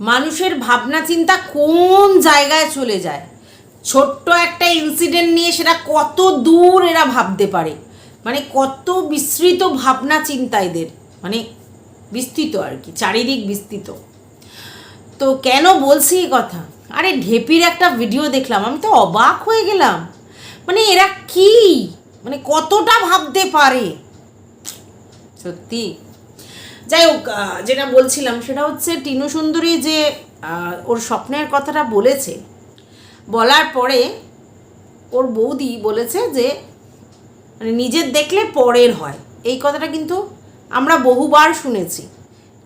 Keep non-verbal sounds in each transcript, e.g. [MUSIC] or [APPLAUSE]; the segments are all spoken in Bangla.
মানুষের ভাবনা চিন্তা কোন জায়গায় চলে যায়? ছোট্ট একটা ইনসিডেন্ট নিয়ে সেটা কত দূর এরা ভাবতে পারে? মানে কত বিস্তৃত ভাবনা চিন্তা এদের? মানে বিস্তৃত আর কি, চারিদিক বিস্তৃত। তো কেন বলছি এই কথা? আরে ঢেপির একটা ভিডিও দেখলাম, আমি তো অবাক হয়ে গেলাম। মানে এরা কি? মানে কতটা ভাবতে পারে? সত্যি। যাই হোক যেটা বলছিলাম সেটা হচ্ছে টিনু সুন্দরী যে ওর স্বপ্নের কথাটা বলেছে, বলার পরে ওর বৌদি বলেছে যে মানে নিজের দেখলে পরের হয়। এই কথাটা কিন্তু আমরা বহুবার শুনেছি,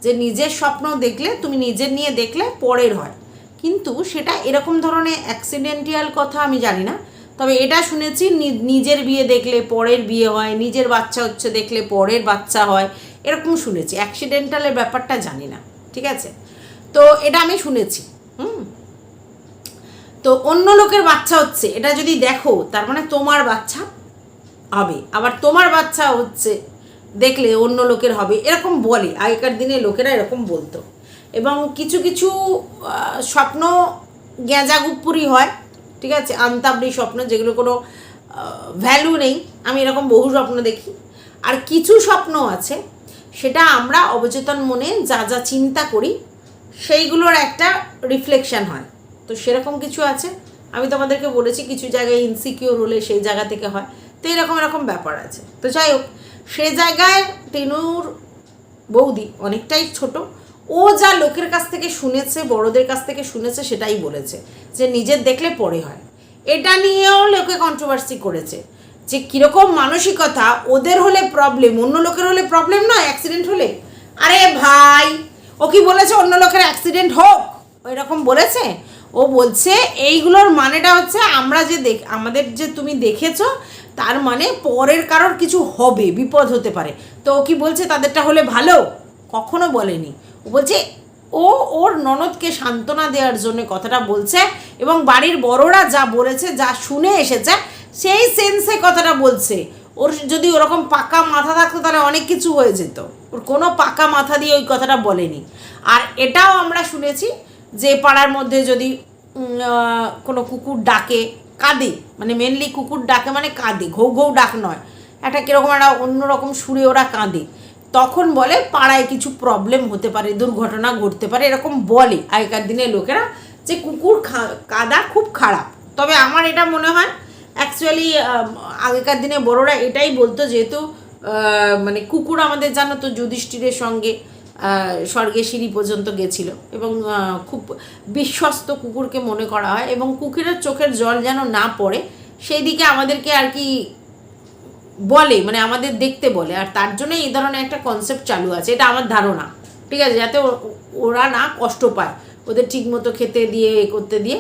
যে নিজের স্বপ্ন দেখলে, তুমি নিজের নিয়ে দেখলে পরের হয়। কিন্তু সেটা এরকম ধরনের অ্যাক্সিডেন্টিয়াল কথা আমি জানি না, তবে এটা শুনেছি নিজের বিয়ে দেখলে পরের বিয়ে হয়, নিজের বাচ্চা হচ্ছে দেখলে পরের বাচ্চা হয় এরকম শুনেছি। অ্যাক্সিডেন্টালের ব্যাপারটা জানি না। ঠিক আছে? তো এটা আমি শুনেছি। হুম? তো অন্য লোকের বাচ্চা হচ্ছে, এটা যদি দেখো, তার মানে তোমার বাচ্চা হবে। আবার তোমার বাচ্চা হচ্ছে, দেখলে অন্য লোকের হবে। এরকম বলে। আগেকার দিনে লোকেরা এরকম বলতো। এবং কিছু কিছু স্বপ্ন গ্যাঁজাগুপ্পুরি হয়। ঠিক আছে? আন্তাবড়ি স্বপ্ন, যেগুলো কোনো ভ্যালু নেই। আমি এরকম বহু স্বপ্ন দেখি। আর কিছু স্বপ্ন আছে সেটা আমরা অবচেতন মনে যা যা চিন্তা করি, সেইগুলোর একটা রিফ্লেকশন হয়। তো সেরকম কিছু আছে? আমি তোমাদেরকে বলেছি কিছু জায়গায় ইনসিকিওর হলে সেই জায়গা থেকে হয়। তো এরকম এরকম ব্যাপার আছে। তো যাই হোক, সে জায়গায় টেনুর বৌদি অনেকটাই ছোট, ও যা লোকের কাছ থেকে শুনেছে, বড়দের কাছ থেকে শুনেছে, সেটাই বলেছে যে নিজের দেখলে পরে হয়। এটা নিয়েও লোকে কন্ট্রোভার্সি করেছে। যে কীরকম মানসিকতা, ওদের হলে প্রবলেম অন্য লোকের হলে প্রবলেম নয় অ্যাক্সিডেন্ট হলে? আরে ভাই, ও কি বলেছে অন্য লোকের অ্যাক্সিডেন্ট হোক? এরকম বলেছে? ও বলছে এইগুলোর মানেটা হচ্ছে আমরা যে দেখ, আমাদের যে তুমি দেখেছ, তার মানে পরের কারোর কিছু হবে, বিপদ হতে পারে। তো ও কি বলছে, তাদেরটা হলে ভালো? কখনো বলেনি। ও বলছে, ও ওর ননদকে সান্ত্বনা দেওয়ার জন্য কথাটা বলছে এবং বাড়ির বড়রা যা বলেছে, যা শুনে এসেছে সেই সেন্সে কথাটা বলছে। ওর যদি ওরকম পাকা মাথা থাকতো, তাহলে অনেক কিছু হয়ে যেত। ওর কোনো পাকা মাথা দিয়ে ওই কথাটা বলেনি। আর এটাও আমরা শুনেছি যে পাড়ার মধ্যে যদি কোনো কুকুর ডাকে, কাঁদে মানে মেনলি কুকুর ডাকে মানে কাঁদে, ঘৌ ঘৌ ডাক নয়। একটা কীরকম একটা অন্যরকম সুরে ওরা কাঁদে। তখন বলে পাড়ায় কিছু প্রবলেম হতে পারে, দুর্ঘটনা ঘটতে পারে, এরকম বলে আগেকার দিনের লোকেরা যে কুকুর কাদা খুব খারাপ। তবে আমার এটা মনে হয় অ্যাকচুয়ালি আগেকার দিনে বড়রা এটাই বলতো যেহেতু মানে কুকুর আমাদের জানো তো, যুধিষ্ঠিরের সঙ্গে স্বর্গে সিঁড়ি পর্যন্ত গেছিল। এবং খুব বিশ্বস্ত কুকুরকে মনে করা হয়। এবং কুকুরের চোখের জল যেন না পড়ে সেই দিকে আমাদেরকে আর কি বলে মানে আমাদের দেখতে বলে। আর তার জন্য এই ধরনের একটা কনসেপ্ট চালু আছে। এটা আমার ধারণা। ঠিক আছে? যাতে ওরা না কষ্ট পায়। ওদের ঠিক মতো খেতে দিয়ে করতে দিয়ে।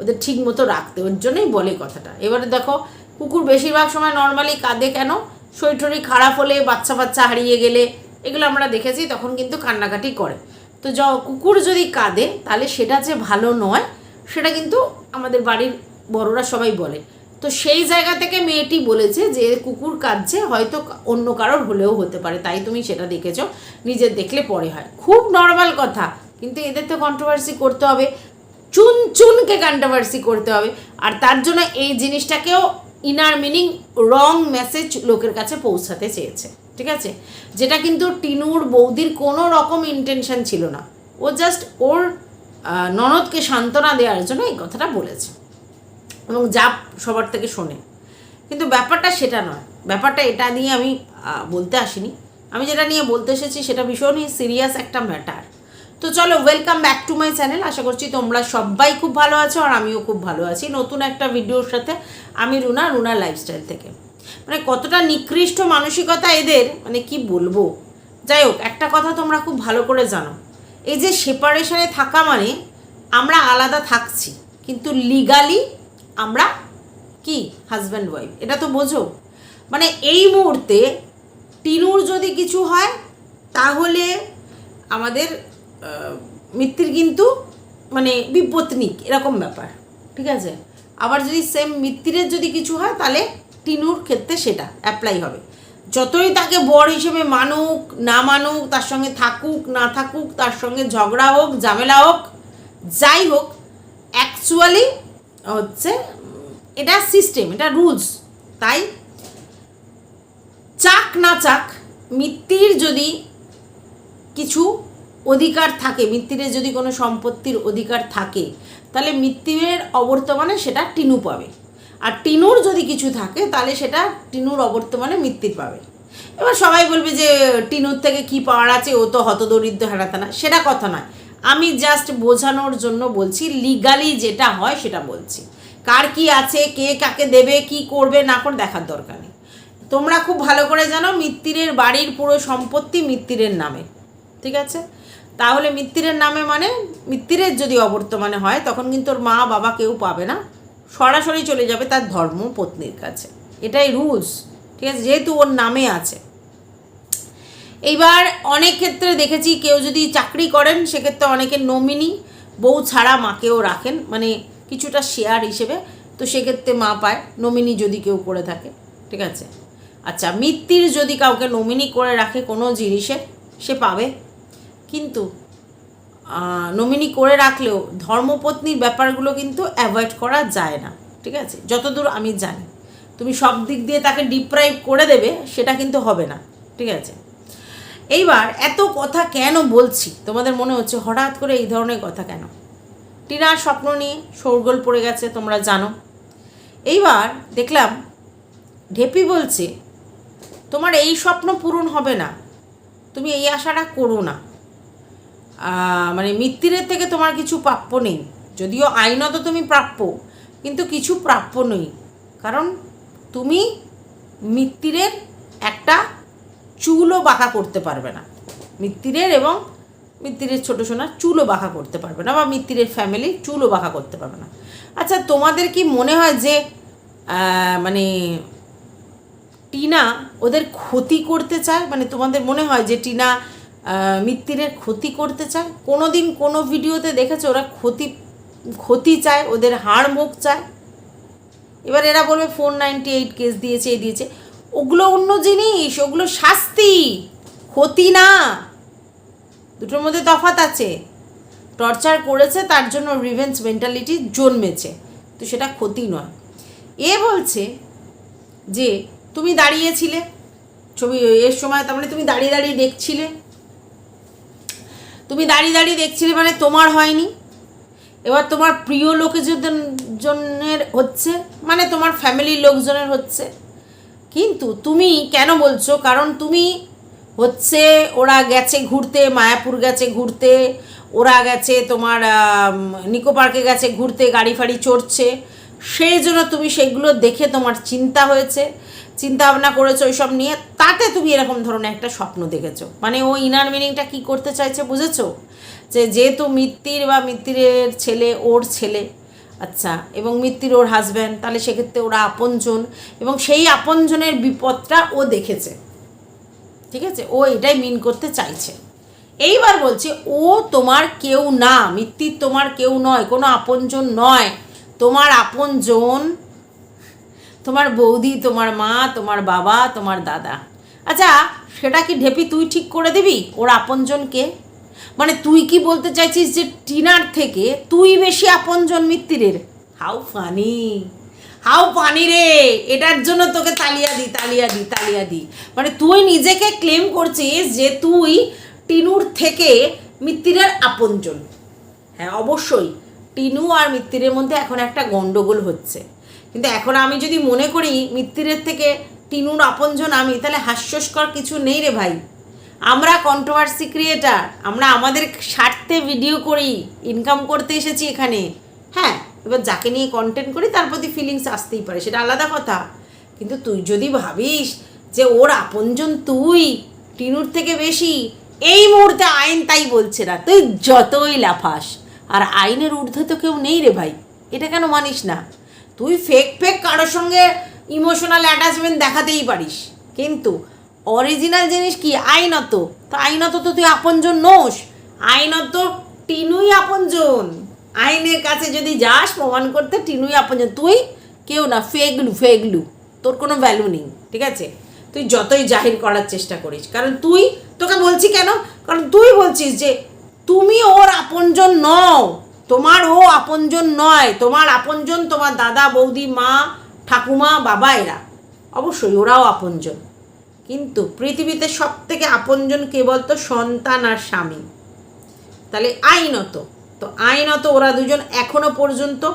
ওদের ঠিক মতো রাখতে, ওর জন্যই বলে কথাটা। এবারে দেখো, কুকুর বেশিরভাগ সময় নর্মালি কাঁদে কেন? শরীর টরীর খারাপ হলে বাচ্চা বাচ্চা হারিয়ে গেলে, এগুলো আমরা দেখেছি, তখন কিন্তু কান্নাকাটি করে। তো য, কুকুর যদি কাঁদে, তাহলে সেটা যে ভালো নয়, সেটা কিন্তু আমাদের বাড়ির বড়রা সবাই বলে। তো সেই জায়গা থেকে মেয়েটি বলেছে যে, কুকুর কাঁদছে, হয়তো অন্য কারোর হলেও হতে পারে, তাই তুমি সেটা দেখেছ নিজের দেখলে পরে হয়। খুব নর্মাল কথা, কিন্তু এদের তো কন্ট্রোভার্সি করতে হবে। চুন চুনকে কন্ট্রোভার্সি করতে হবে। আর তার জন্য এই জিনিসটাকেও ইনার মিনিং রং মেসেজ লোকের কাছে পৌঁছাতে চেয়েছে। ঠিক আছে? যেটা কিন্তু টিনুর বৌদির কোনো রকম ইন্টেনশন ছিল না। ও জাস্ট ওর ননদকে সান্ত্বনা দেওয়ার জন্য এই কথাটা বলেছে। এবং যা সবার থেকে শোনে। কিন্তু ব্যাপারটা সেটা নয়। ব্যাপারটা এটা নিয়ে আমি বলতে আসিনি। আমি যেটা নিয়ে বলতে এসেছি সেটা ভীষণই সিরিয়াস একটা ম্যাটার তো চলো welcome back to my channel আশা করছি তোমরা সবাই খুব ভালো আছো আর আমিও খুব ভালো আছি। নতুন একটা ভিডিওর সাথে আমি রুনা রুনা লাইফস্টাইল থেকে। মানে কতটা নিকৃষ্ট মানসিকতা এদের মানে কি বলব? যাই হোক, একটা কথা তোমরা খুব ভালো করে জানো। এই যে সেপারেশনে থাকা মানে আমরা আলাদা থাকছি, কিন্তু লিগালি আমরা কি? হাজব্যান্ড ওয়াইফ এটা তো বোঝো? মানে এই মুহূর্তে টিনুর যদি কিছু হয়, তাহলে আমাদের মিত্তির কিন্তু মানে বিপত্নিক এরকম ব্যাপার, ঠিক আছে? আবার যদি সেম মিত্তিরের যদি কিছু হয়, তাহলে টিনুর ক্ষেত্রে সেটা অ্যাপ্লাই হবে। যতই তাকে বর হিসেবে মানুক, না মানুক, তার সঙ্গে থাকুক, না থাকুক, তার সঙ্গে ঝগড়া হোক, ঝামেলা হোক, যাই হোক অ্যাকচুয়ালি হচ্ছে, এটা সিস্টেম এটা রুলস তাই চাক না চাক, মিত্তির যদি কিছু অধিকার থাকে মিত্তিরের যদি কোনো সম্পত্তির অধিকার থাকে, তাহলে মিত্তিরের অবর্তমানে সেটা টিনু পাবে। আর টিনুর যদি কিছু থাকে, তাহলে সেটা টিনুর অবর্তমানে মিত্তির পাবে। এবার সবাই বলবে যে, টিনুর থেকে কি পাওয়ার আছে? ও তো হতদরিদ্র হারাতে না সেটা কথা নয়। আমি জাস্ট বোঝানোর জন্য বলছি লিগালি যেটা হয় সেটা বলছি। কার কি আছে, কে কাকে দেবে, কি করবে, না করে দেখার দরকার নেই। তোমরা খুব ভালো করে জানো, মিত্তিরের বাড়ির পুরো সম্পত্তি মিত্তিরের নামে। ঠিক আছে? তাহলে মিত্তিরের নামে মানে মিত্তিরের যদি অবর্তমানে হয়, তখন কিন্তু ওর মা বাবা কেউ পাবে না। সরাসরি চলে যাবে তার ধর্ম পত্নীর কাছে। এটাই রুলস ঠিক আছে? যেহেতু ওর নামে আছে। এইবার অনেক ক্ষেত্রে দেখেছি কেউ যদি চাকরি করেন, সেক্ষেত্রে অনেকে নমিনি বউ ছাড়া মাকেও রাখেন। মানে কিছুটা শেয়ার হিসেবে, তো সেক্ষেত্রে মা পায় নমিনি যদি কেউ করে থাকে, ঠিক আছে? আচ্ছা মিত্তির যদি কাউকে নমিনি করে রাখে কোনো জিনিসে, সে পাবে? কিন্তু নমিনি করে রাখলেও ধর্মপত্নীর ব্যাপারগুলো কিন্তু অ্যাভয়েড করা যায় না, ঠিক আছে? যতদূর আমি জানি। তুমি সব দিক দিয়ে তাকে ডিপ্রাইভ করে দেবে, সেটা কিন্তু হবে না, ঠিক আছে? এইবার এত কথা কেন বলছি? তোমাদের মনে হচ্ছে হঠাৎ করে এই ধরনের কথা কেন? টিনার স্বপ্ন নিয়ে শোরগোল পড়ে গেছে, তোমরা জানো। এইবার দেখলাম ঢেপি বলছে, তোমার এই স্বপ্ন পূরণ হবে না। তুমি এই আশাটা করো না। মানে মৃত্যুরের থেকে তোমার কিছু প্রাপ্য নেই। যদিও আইনত তুমি প্রাপ্য, কিন্তু কিছু প্রাপ্য নেই। কারণ তুমি মৃত্যুরের একটা চুলও বাঁকা করতে পারবে না। মৃত্যুরের এবং মৃত্যুরের ছোটো সোনার চুলও বাঁকা করতে পারবে না বা মৃত্যুরের ফ্যামিলি চুলও বাঁকা করতে পারবে না। আচ্ছা তোমাদের কি মনে হয় যে মানে টিনা ওদের ক্ষতি করতে চায়? মানে তোমাদের মনে হয় যে টিনা মিত্তিরের ক্ষতি করতে চায়। কোনো দিন কোনো ভিডিওতে দেখেছ ওরা ক্ষতি ক্ষতি চায়, ওদের হাড় মুখ চায়? এবার এরা বলবে ফোর নাইনটি এইট কেস দিয়েছে এই দিয়েছে। ওগুলো অন্য জিনিস, ওগুলো শাস্তি। ক্ষতি না। দুটোর মধ্যে তফাৎ আছে। টর্চার করেছে, তার জন্য রিভেঞ্জ মেন্টালিটি জন্মেছে। তো সেটা ক্ষতি নয়। এ বলছে যে, তুমি দাঁড়িয়েছিলে, ছবি, এর সময় তার মানে তুমি দাঁড়িয়ে দাঁড়িয়ে দেখছিলে তুমি দাঁড়িয়ে দাঁড়িয়ে দেখছিলে মানে তোমার হয়নি? এবার তোমার প্রিয় লোকেদের জনের হচ্ছে মানে তোমার ফ্যামিলির লোকজনের হচ্ছে। কিন্তু তুমি কেন বলছো? কারণ তুমি হচ্ছে, ওরা গেছে ঘুরতে, মায়াপুর গেছে ঘুরতে, ওরা গেছে তোমার নিকো পার্কে গেছে ঘুরতে, গাড়ি ফাড়ি চড়ছে। সেই জন্য তুমি সেগুলো দেখে তোমার চিন্তা হয়েছে। চিন্তা ভাবনা করেছ ওইসব নিয়ে, তাতে তুমি এরকম ধরনের একটা স্বপ্ন দেখেছ। মানে ও ইনার মিনিংটা কি করতে চাইছে বুঝেছ? যে যেহেতু মিত্তির বা মিত্তিরের ছেলে, ওর ছেলে আচ্ছা এবং মিত্তির ওর হাজব্যান্ড তাহলে সেক্ষেত্রে ওরা আপনজন, এবং সেই আপনজনের বিপদটা ও দেখেছে। ঠিক আছে? ও এটাই মিন করতে চাইছে। এইবার বলছে, ও তোমার কেউ না, মিত্তির তোমার কেউ নয়, কোনো আপনজন নয়। তোমার আপনজন তোমার বৌদি, তোমার মা, তোমার বাবা, তোমার দাদা। আচ্ছা সেটা কি ঢেপি তুই ঠিক করে দিবি? ওর আপনজনকে মানে তুই কি বলতে চাইছিস যে টিনার থেকে তুই বেশি আপনজন মিত্তিরের? How funny. হাউ পানি রে! এটার জন্য তোকে তালিয়া দি তালিয়া দি তালিয়া দি। মানে তুই নিজেকে ক্লেম করছিস যে তুই টিনুর থেকে মিত্তিরের আপনজন। হ্যাঁ অবশ্যই। টিনু আর মিত্তিরের মধ্যে এখন একটা গন্ডগোল হচ্ছে। কিন্তু এখন আমি যদি মনে করি মিত্তিরের থেকে টিনুর আপনজন আমি, তাহলে হাস্যস্কর কিছু নেই রে ভাই। আমরা কন্ট্রোভার্সি ক্রিয়েটার আমরা আমাদের স্বার্থে ভিডিও করি ইনকাম করতে এসেছি এখানে। হ্যাঁ এবার যাকে নিয়ে কন্টেন্ট করি, তার প্রতি ফিলিংস আসতেই পারে, সেটা আলাদা কথা। কিন্তু তুই যদি ভাবিস যে ওর আপনজন তুই, টিনুর থেকে বেশি, এই মুহূর্তে আইন তাই বলছে না, তুই যতই লাফাস, আর আইনের ঊর্ধ্বে তো কেউ নেই রে ভাই। এটা কেন মানিস না? তুই ফেক ফেক কারোর সঙ্গে ইমোশনাল অ্যাটাচমেন্ট দেখাতেই পারিস। কিন্তু অরিজিনাল জিনিস কি? আইনত। তো আইনত তো তুই আপনজন নোস। আইনত টিনুই আপনজন। আইনের কাছে যদি যাস, প্রমাণ করতে টিনুই আপনজন। তুই কেউ না, ফেগলু ফেগলু। তোর কোনো ভ্যালু নেই, ঠিক আছে? তুই যতই জাহির করার চেষ্টা করিস। কারণ তুই, তোকে বলছি কেন? কারণ তুই বলছিস যে, তুমি ওর আপনজন নও। তোমার ও আপনজন নয়, তোমার আপনজন তোমার দাদা, বৌদি, মা, ঠাকুমা, বাবা এরা। অবশ্যই ওরাও আপনজন। কিন্তু পৃথিবীতে সব থেকে আপনজন কে বলতো? সন্তান আর স্বামী। তাহলে আইনত। তো আইনত ওরা দুজন এখনও পর্যন্ত।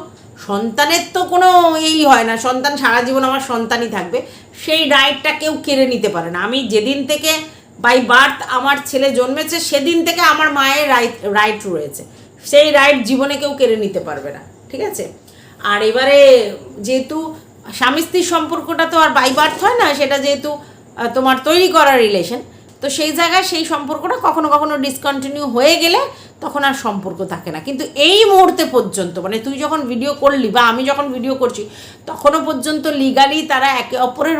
সন্তানের তো কোনো এই হয় না। সন্তান সারা জীবন আমার সন্তানই থাকবে। সেই রাইটটা কেউ কেড়ে নিতে পারে না। আমি যেদিন থেকে বাই বার্থ আমার ছেলে জন্মেছে, সেদিন থেকে আমার মায়ের রাইট রাইট রয়েছে। সেই রাইট জীবনে কেউ কেড়ে নিতে পারবে না, ঠিক আছে? আর এবারে যেহেতু স্বামী স্ত্রীর সম্পর্কটা তো আর বাই বার্থ হয় না, সেটা যেহেতু তোমার তৈরি করা রিলেশন তো সেই জায়গায় সেই সম্পর্কটা কখনো কখনো ডিসকন্টিনিউ হয়ে গেলে তখন আর সম্পর্ক থাকে না। কিন্তু এই মুহূর্তে পর্যন্ত মানে তুই যখন ভিডিও করলি বা আমি যখন ভিডিও করছি, তখনও পর্যন্ত লিগালি তারা একে অপরের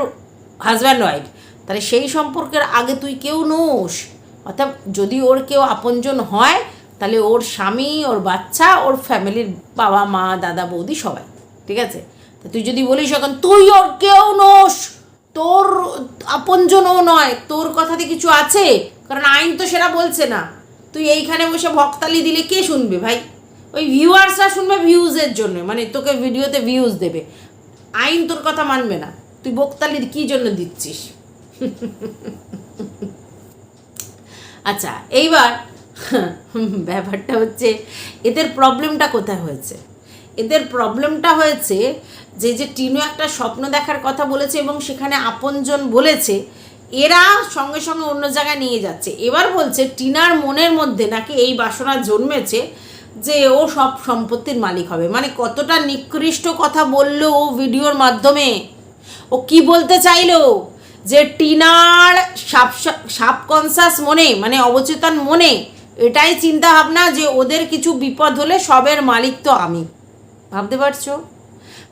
হাজব্যান্ড ওয়াইফ তাহলে সেই সম্পর্কের আগে তুই কেউ নোস। অর্থাৎ যদি ওর কেউ আপনজন হয় তাহলে ওর স্বামী, ওর বাচ্চা, ওর ফ্যামিলির বাবা, মা, দাদা, বৌদি সবাই, ঠিক আছে? তা তুই যদি বলিস এখন, তুই ওর কেউ নোস, তোর আপনজনও নয়, তোর কথাতে কিছু আছে? কারণ আইন তো সেটা বলছে না। তুই এইখানে বসে ভক্তালি দিলে কে শুনবে ভাই? ওই ভিউয়ার্সরা শুনবে ভিউজের জন্য মানে তোকে ভিডিওতে ভিউজ দেবে। আইন তোর কথা মানবে না। তুই বক্তালি কী জন্য দিচ্ছিস? [LAUGHS] আচ্ছা এইবার ব্যাপারটা হচ্ছে, এদের প্রবলেমটা কোথায় হয়েছে? এদের প্রবলেমটা হয়েছে যে যে টিনু একটা স্বপ্ন দেখার কথা বলেছে এবং সেখানে আপনজন বলেছে, এরা সঙ্গে সঙ্গে অন্য জায়গায় নিয়ে যাচ্ছে। এবার বলছে, টিনার মনের মধ্যে নাকি এই বাসনা জন্মেছে যে, ও সব সম্পত্তির মালিক হবে। মানে কতটা নিকৃষ্ট কথা বলল ও ভিডিওর মাধ্যমে। ও কি বলতে চাইলো? যে, টিনার সাব সাবকনসাস মনে মানে অবচেতন মনে এটাই চিন্তা ভাবনা যে ওদের কিছু বিপদ হলে সবের মালিক তো আমি। ভাবতে পারছ?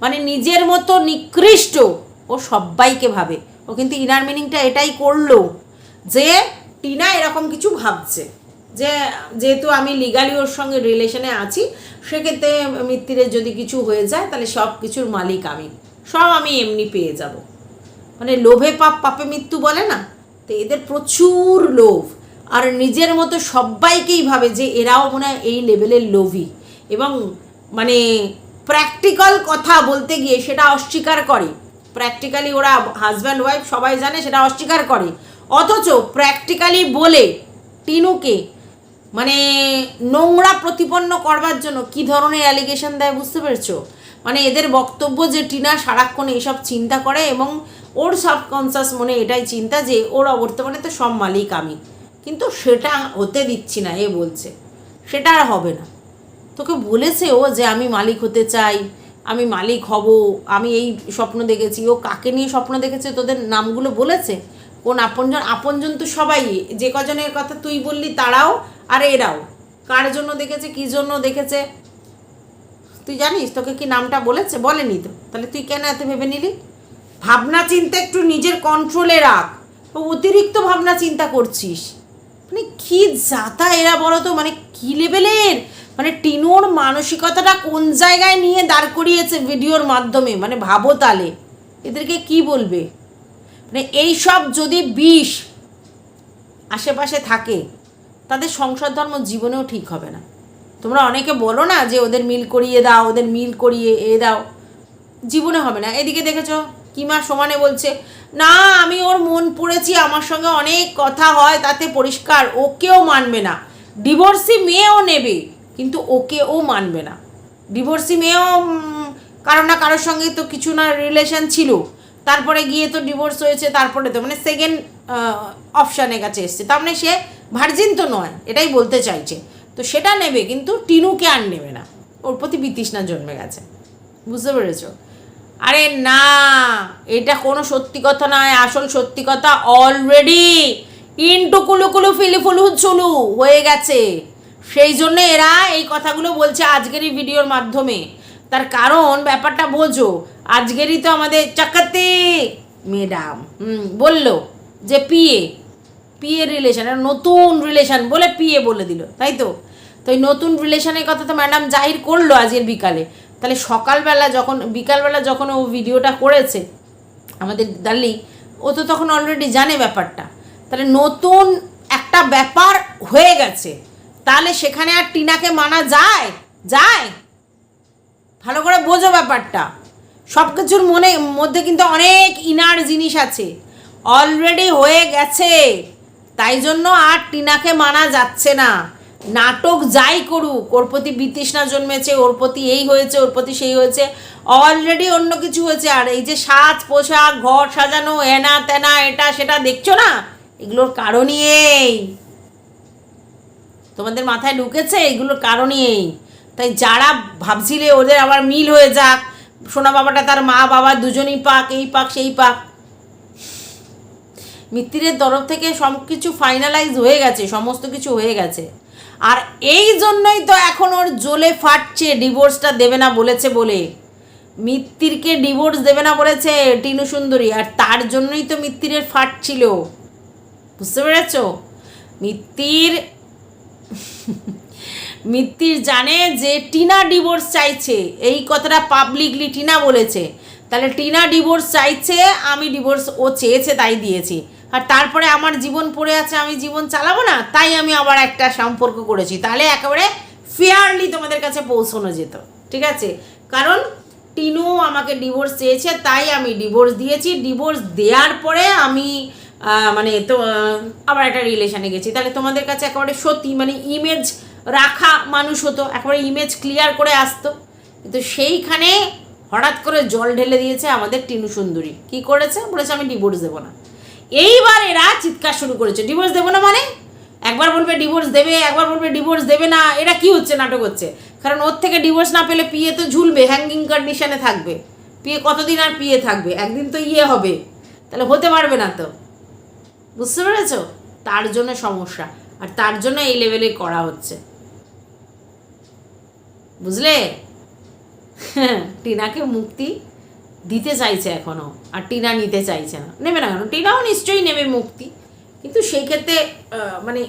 মানে নিজের মতো নিকৃষ্ট ও সবাইকে ভাবে। ও কিন্তু ইনার মিনিংটা এটাই করল যে টিনা এরকম কিছু ভাবছে। যে যেহেতু আমি লিগালি ওর সঙ্গে রিলেশনে আছি, সেক্ষেত্রে মিত্তিরের যদি কিছু হয়ে যায়, তাহলে সব কিছুর মালিক আমি। সব আমি এমনি পেয়ে যাব। মানে লোভে পাপ, পাপে মৃত্যু বলে না? তো এদের প্রচুর লোভ। আর নিজের মতো সবাইকেই ভাবে যে এরাও মনে হয় এই লেভেলের লোভী। এবং মানে প্র্যাকটিক্যাল কথা বলতে গিয়ে সেটা অস্বীকার করে। প্র্যাকটিক্যালি ওরা হাজব্যান্ড ওয়াইফ সবাই জানে সেটা অস্বীকার করে। অথচ প্র্যাকটিক্যালি বলে টিনুকে মানে নোংরা প্রতিপন্ন করবার জন্য কি ধরনের অ্যালিগেশন দেয় বুঝতে পেরেছ? মানে এদের বক্তব্য যে টিনা সারাক্ষণ এইসব চিন্তা করে এবং ওর সাবকনসাস মনে এটাই চিন্তা যে ওর অবর্তমানে তো সব মালিক আমি। কিন্তু সেটা হতে দিচ্ছি না, এ বলছে। সেটা আর হবে না। তোকে বলেছে ও যে আমি মালিক হতে চাই, আমি মালিক হব, আমি এই স্বপ্ন দেখেছি। ও কাকে নিয়ে স্বপ্ন দেখেছে, তোদের নামগুলো বলেছে? কোন আপনজন? আপনজন তো সবাই, যে কজনের কথা তুই বললি তারাও আর এরাও। কার জন্য দেখেছে, কী জন্য দেখেছে? তুই জানিস, তোকে কি নামটা বলেছে? বলেনি তো। তাহলে তুই কেন এত ভেবে নিলি? ভাবনা চিন্তা একটু নিজের কন্ট্রোলে রাখ। অতিরিক্ত ভাবনা চিন্তা করছিস। মানে কি যাতা এরা বলো তো? মানে কি লেভেলের? মানে টিনুর মানসিকতাটা কোন জায়গায় নিয়ে দাঁড় করিয়েছে ভিডিওর মাধ্যমে? মানে ভাবো তালে এদেরকে কি বলবে? মানে এইসব যদি বিষ আশেপাশে থাকে, তাদের সংসার ধর্ম জীবনেও ঠিক হবে না। তোমরা অনেকে বলো না যে ওদের মিল করিয়ে দাও, ওদের মিল করিয়ে এ দাও। জীবনে হবে না। এদিকে দেখেছ? কিমা সমানে বলছে? না, আমি ওর মন পড়েছি, আমার সঙ্গে অনেক কথা হয়, তাতে পরিষ্কার, ওকেও মানবে না। ডিভোর্সি মেয়েও নেবে, কিন্তু ওকে ও মানবে না। ডিভোর্সি মেয়েও কারও না কারোর সঙ্গে তো কিছু না রিলেশন ছিল। তারপরে গিয়ে তো ডিভোর্স হয়েছে, তারপরে তো মানে সেকেন্ড অপশানের কাছে এসছে। তার মানে সে ভার্জিন তো নয়, এটাই বলতে চাইছে। তো সেটা নেবে, কিন্তু টিনুকে আর নেবে না। ওর প্রতি বিতৃষ্ণা জন্মে গেছে। বুঝতে পেরেছ? আরে না, এটা কোনো সত্যি কথা নয়, আসল সত্যি কথা অলরেডি ইনটু কুলু কুলু ফিলি ফুলু চুলু হয়ে গেছে। সেই জন্য এরা এই কথাগুলো বলছে আজকেরই ভিডিওর মাধ্যমে। তার কারণ ব্যাপারটা বোঝো, আজকেরই তো আমাদের চাকাতে ম্যাডাম হুম, বলল যে পিএ পিএ রিলেশন নতুন রিলেশন বলে পিএ বলে দিল, তাই তো? তো এই নতুন রিলেশনের কথা তো ম্যাডাম জাহির করল আজকের বিকালে। তাহলে সকালবেলা যখন, বিকালবেলা যখন ও ভিডিওটা করেছে, আমাদের দাল্লি ও তো তখন অলরেডি জানে ব্যাপারটা। তাহলে নতুন একটা ব্যাপার হয়ে গেছে। তাহলে সেখানে আর টিনাকে মানা যায়? যায়? ভালো করে বোঝো ব্যাপারটা। সব কিছুর মনে, মধ্যে কিন্তু অনেক ইনার জিনিস আছে। অলরেডি হয়ে গেছে। তাই জন্য আর টিনাকে মানা যাচ্ছে না। নাটক যাই করুক, ওর প্রতি বিতৃষ্ণা জন্মেছে, ওর প্রতি এই হয়েছে, ওর প্রতি সেই হয়েছে অলরেডি অন্য কিছু হয়েছে, আর এই যে সাজ, পোশাক, ঘর সাজানো, এনা, তেনা, এটা, সেটা দেখছ না? এগুলোর কারণই এই। তোমাদের মাথায় ঢুকেছে? এগুলোর কারণই এই। তাই যারা ভাবছিলে ওদের আবার মিল হয়ে যাক, সোনা বাবাটা তার মা, বাবা দুজনই পাক, এই পাক, সেই পাক। মিত্তিরের তরফ থেকে সব কিছু ফাইনালাইজ হয়ে গেছে, সমস্ত কিছু হয়ে গেছে। আর এই জন্যই তো এখন ওর জ্বলে ফাটছে ডিভোর্সটা দেবে না বলেছে বলে। মিত্তিরকে ডিভোর্স দেবে না বলেছে টিনু সুন্দরী, আর তার জন্যই তো মিত্তিরের ফাটছিল বুঝতে পেরেছ? মিত্তির মিত্তির জানে যে টিনা ডিভোর্স চাইছে। এই কথাটা পাবলিকলি টিনা বলেছে। তাহলে টিনা ডিভোর্স চাইছে, আমি ডিভোর্স ও চেয়েছে তাই দিয়েছি। আর তারপরে আমার জীবন পড়ে আছে, আমি জীবন চালাবো না, তাই আমি আবার একটা সম্পর্ক করেছি। তাহলে একেবারে ফেয়ারলি তোমাদের কাছে পৌঁছানো যেত, ঠিক আছে? কারণ টিনু আমাকে ডিভোর্স চেয়েছে, তাই আমি ডিভোর্স দিয়েছি। ডিভোর্স দেওয়ার পরে আমি মানে তো আবার একটা রিলেশনে গেছি। তাহলে তোমাদের কাছে একেবারে সত্যি মানে ইমেজ রাখা মানুষ হতো, একেবারে ইমেজ ক্লিয়ার করে আসতো। কিন্তু সেইখানে হঠাৎ করে জল ঢেলে দিয়েছে আমাদের টিনু সুন্দরী। কি করেছে? বলেছে, আমি ডিভোর্স দেবো না। এইবার এরা চিৎকার শুরু করেছে। ডিভোর্স দেবো না মানে? একবার বলবে ডিভোর্স দেবে, একবার বলবে ডিভোর্স দেবে না এটা কি হচ্ছে, নাটক হচ্ছে? কারণ ওর থেকে ডিভোর্স না পেলে পিয়ে তো ঝুলবে হ্যাঙ্গিং কন্ডিশনে থাকবে। পিয়ে কতদিন আর পিয়ে থাকবে? একদিন তো ইয়ে হবে। তাহলে হতে পারবে না তো। বুঝতে পেরেছ? তার জন্য সমস্যা। আর তার জন্য এই লেভেলে করা হচ্ছে। বুঝলে? [LAUGHS] টিনাকে মুক্তি দিতে চাইছে এখনও আর টিনা নিতে চাইছে না। নেবে না কেন? টিনাও নিশ্চয়ই নেবে মুক্তি। কিন্তু সেই ক্ষেত্রে মানে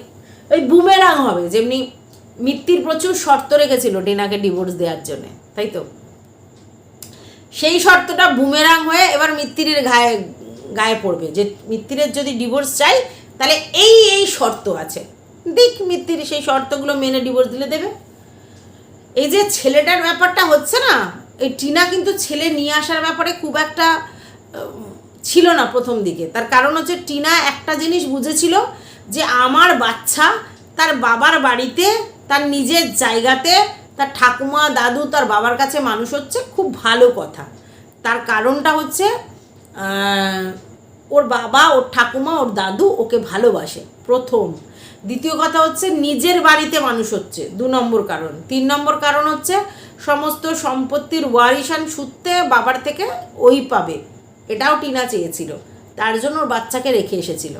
ওই বুমেরাং হবে, যেমনি মিত্তির প্রচুর শর্ত রেখেছিল টিনাকে ডিভোর্স দেওয়ার জন্যে, তাই তো? সেই শর্তটা বুমেরাং হয়ে এবার মিত্তিরের গায়ে গায়ে পড়বে। যে মিত্তিরের যদি ডিভোর্স চাই, তাহলে এই এই শর্ত আছে। দিক মিত্তির সেই শর্তগুলো মেনে ডিভোর্স দিলে দেবে। এই যে ছেলেটার ব্যাপারটা হচ্ছে না এই টিনা কিন্তু ছেলে নিয়ে আসার ব্যাপারে খুব একটা ছিল না প্রথম দিকে। তার কারণ হচ্ছে টিনা একটা জিনিস বুঝেছিল যে আমার বাচ্চা তার বাবার বাড়িতে, তার নিজের জায়গাতে, তার ঠাকুমা, দাদু, তার বাবার কাছে মানুষ হচ্ছে খুব ভালো কথা। তার কারণটা হচ্ছে ওর বাবা, ওর ঠাকুমা, ওর দাদু ওকে ভালোবাসে, প্রথম। দ্বিতীয় কথা হচ্ছে নিজের বাড়িতে মানুষ হচ্ছে, দু নম্বর কারণ। তিন নম্বর কারণ হচ্ছে সমস্ত সম্পত্তির ওয়ারিশান সূত্রে বাবার থেকে ওই পাবে। এটাও টিনা চেয়েছিল। তার জন্য ওর বাচ্চাকে রেখে এসেছিল।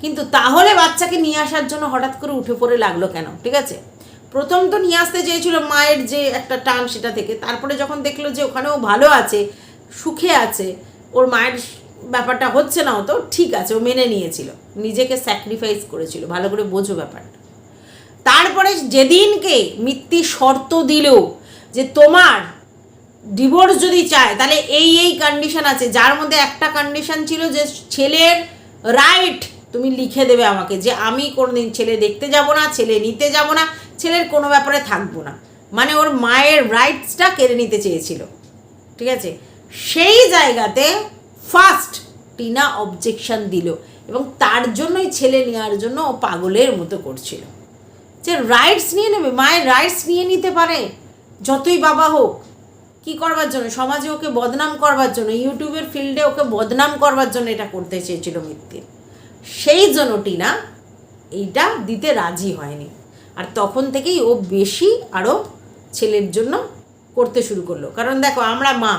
কিন্তু তাহলে বাচ্চাকে নিয়ে আসার জন্য হঠাৎ করে উঠে পড়ে লাগল কেন? ঠিক আছে? প্রথম তো নিয়ে আসতে চেয়েছিল মায়ের যে একটা টান সেটা থেকে। তারপরে যখন দেখল যে ওখানেও ভালো আছে, সুখে আছে, ওর মায়ের ব্যাপারটা হচ্ছে না তো, ঠিক আছে, ও মেনে নিয়েছিল। নিজেকে স্যাক্রিফাইস করেছিল। ভালো করে বোঝো ব্যাপারটা। তারপরে যেদিনকে মিত্তি শর্ত দিল যে তোমার ডিভোর্স যদি চায়, তাহলে এই এই কন্ডিশন আছে। যার মধ্যে একটা কন্ডিশন ছিল যে ছেলের রাইট তুমি লিখে দেবে আমাকে যে আমি কোনোদিন ছেলে দেখতে যাব না, ছেলে নিতে যাব না, ছেলের কোনো ব্যাপারে থাকব না। মানে ওর মায়ের রাইটসটা কেড়ে নিতে চেয়েছিল। ঠিক আছে? সেই জায়গাতে ফার্স্ট টিনা অবজেকশন দিল এবং তার জন্যই ছেলে নেওয়ার জন্য ও পাগলের মতো করছিল। যে রাইটস নিয়ে নেবে, মায়ের রাইটস নিয়ে নিতে পারে। যতই বাবা হোক, কি করবার জন্য? সমাজে ওকে বদনাম করবার জন্য, ইউটিউবের ফিল্ডে ওকে বদনাম করবার জন্য এটা করতে চেয়েছিল মিত্তির সেই জন্য টিনা এইটা দিতে রাজি হয়নি। আর তখন থেকেই ও বেশি আরও ছেলের জন্য করতে শুরু করল। কারণ দেখো, আমরা মা,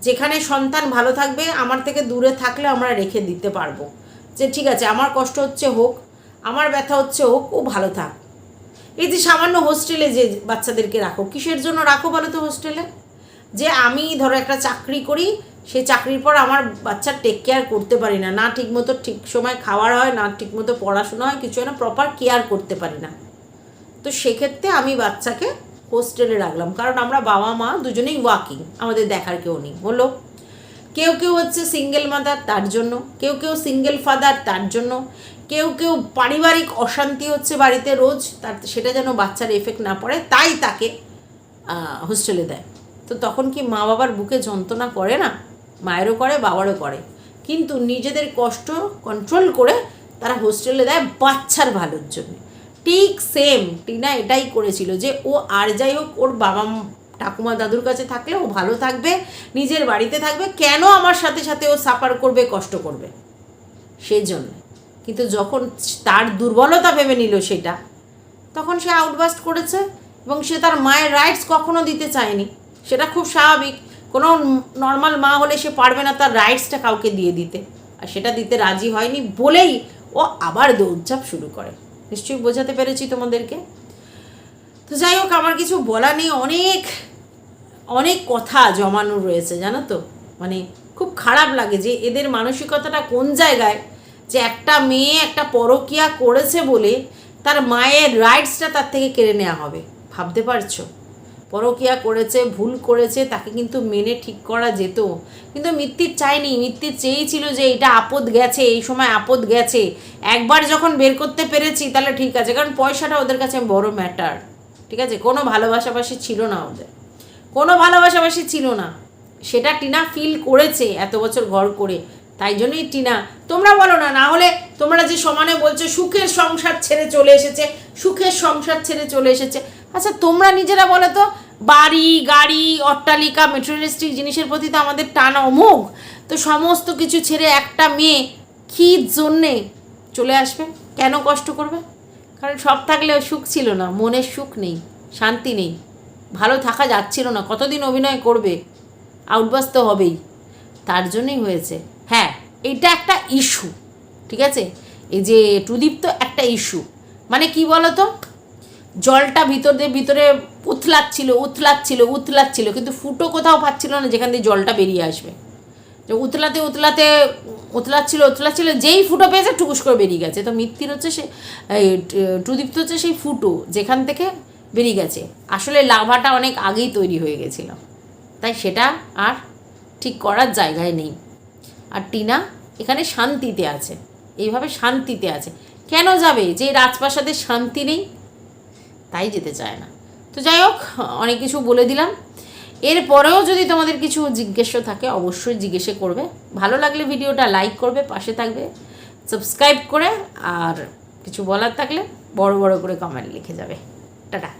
যেখানে সন্তান ভালো থাকবে, আমার থেকে দূরে থাকলে আমরা রেখে দিতে পারব। যে ঠিক আছে, আমার কষ্ট হচ্ছে হোক, আমার ব্যথা হচ্ছে হোক, ও ভালো থাক। এই যে সামান্য হোস্টেলে যে বাচ্চাদেরকে রাখো, কিসের জন্য রাখো বলো তো হোস্টেলে? যে আমি ধরো একটা চাকরি করি সেই চাকরির পর আমার বাচ্চার টেক কেয়ার করতে পারি না না ঠিকমতো ঠিক সময় খাওয়ার হয়, না ঠিকমতো পড়াশোনা হয়, কিছু না প্রপার কেয়ার করতে পারি না। তো সেক্ষেত্রে আমি বাচ্চাকে হোস্টেলে রাখলাম, কারণ আমরা বাবা মা দুজনেই ওয়াকিং আমাদের দেখার কেউ নেই। হলো কেউ কেউ হচ্ছে সিঙ্গেল মাদার তার জন্য, কেউ কেউ সিঙ্গেল ফাদার তার জন্য, কেউ কেউ পারিবারিক অশান্তি হচ্ছে বাড়িতে রোজ, তার সেটা যেন বাচ্চার এফেক্ট না পড়ে, তাই তাকে হোস্টেলে দেয়। তো তখন কি মা বাবার বুকে যন্ত্রণা করে না? মায়েরও করে, বাবারও করে। কিন্তু নিজেদের কষ্ট কন্ট্রোল করে তারা হোস্টেলে দেয় বাচ্চার ভালোর জন্য। ঠিক সেম টিনা এটাই করেছিল যে ও আর যাই হোক, ওর বাবা ঠাকুমা দাদুর কাছে থাকলে ও ভালো থাকবে, নিজের বাড়িতে থাকবে, কেন আমার সাথে সাথে ও সাফার করবে, কষ্ট করবে? সেই জন্য কিন্তু যখন তার দুর্বলতা ভেবে নিল সেটা, তখন সে আউটবাস্ট করেছে এবং সে তার মায়ের রাইটস কখনো দিতে চায়নি। সেটা খুব স্বাভাবিক। কোনো নর্মাল মা হলে সে পারবে না তার রাইটসটা কাউকে দিয়ে দিতে। আর সেটা দিতে রাজি হয়নি বলেই ও আবার দৌড়ঝাঁপ শুরু করে। নিশ্চয়ই বোঝাতে পেরেছি তোমাদেরকে? তো যাই হোক, আমার কিছু বলা নেই। অনেক অনেক কথা জমানো রয়েছে, জানো তো? মানে খুব খারাপ লাগে যে এদের মানসিকতাটা কোন জায়গায় যে একটা মেয়ে একটা পরকিয়া করেছে বলে তার মায়ের রাইটসটা তার থেকে কেড়ে নেওয়া হবে। ভাবতে পারছ? পরকিয়া করেছে, ভুল করেছে, তাকে কিন্তু মেনে ঠিক করা যেত। কিন্তু মিত্তির চায়নি মিত্তির চেয়েছিল যে এটা আপদ গেছে, এই সময় আপদ গেছে। একবার যখন বের করতে পেরেছি, তাহলে ঠিক আছে। কারণ পয়সাটা ওদের কাছে বড় ম্যাটার ঠিক আছে? কোনো ভালোবাসাবাসি ছিল না ওদের। কোনো ভালোবাসাবাসি ছিল না। সেটা টিনা ফিল করেছে এত বছর ঘর করে। তাই জন্যই টিনা, তোমরা বলো না না হলে তোমরা যে সমানে বলছো সুখের সংসার ছেড়ে চলে এসেছে, সুখের সংসার ছেড়ে চলে এসেছে। আচ্ছা তোমরা নিজেরা বলো তো, বাড়ি, গাড়ি, অট্টালিকা মেটেরিয়ালিস্টিক জিনিসের প্রতি তো আমাদের টান অমোঘ। তো সমস্ত কিছু ছেড়ে একটা মেয়ে কী জন্যে চলে আসবে? কেন কষ্ট করবে? কারণ সব থাকলেও সুখ ছিল না, মনের সুখ নেই, শান্তি নেই, ভালো থাকা যাচ্ছিল না, কতদিন অভিনয় করবে, আউটবাস তো হবেই, তার জন্যই হয়েছে। হ্যাঁ এটা একটা ইস্যু ঠিক আছে? এই যে টুদীপ তো একটা ইস্যু মানে কি বলো তো জলটা ভিতরে ভিতরে উথলাচ্ছিল উথলাচ্ছিল উথলাচ্ছিল, কিন্তু ফুটো কোথাও পাচ্ছিল না যেখান দিয়ে জলটা বেরিয়ে আসবে। উতলাতে উতলাতে উতলাচ্ছিল উতলাচ্ছিল যেই ফুটো পেয়েছে টুকুস করে বেরিয়ে গেছে। তো মিত্তির হচ্ছে সে টুদীপ্ত হচ্ছে সেই ফুটো, যেখান থেকে বেরিয়ে গেছে। আসলে লাভাটা অনেক আগেই তৈরি হয়ে গেছিল। তাই সেটা আর ঠিক করার জায়গায় নেই। আর টিনা এখানে শান্তিতে আছে। এইভাবে শান্তিতে আছে। কেন যাবে? যে রাজপ্রাসাদের শান্তি নেই, তাই যেতে চায় না। তো যাই হোক, অনেক কিছু বলে দিলাম। এরপরেও যদি তোমাদের কিছু জিজ্ঞেস থাকে, অবশ্যই জিজ্ঞেসে করবে। ভালো লাগলে ভিডিওটা লাইক করবে, পাশে থাকবে, সাবস্ক্রাইব করে, আর কিছু বলার থাকলে বড় বড় করে কমেন্ট লিখে যাবে। টাটা।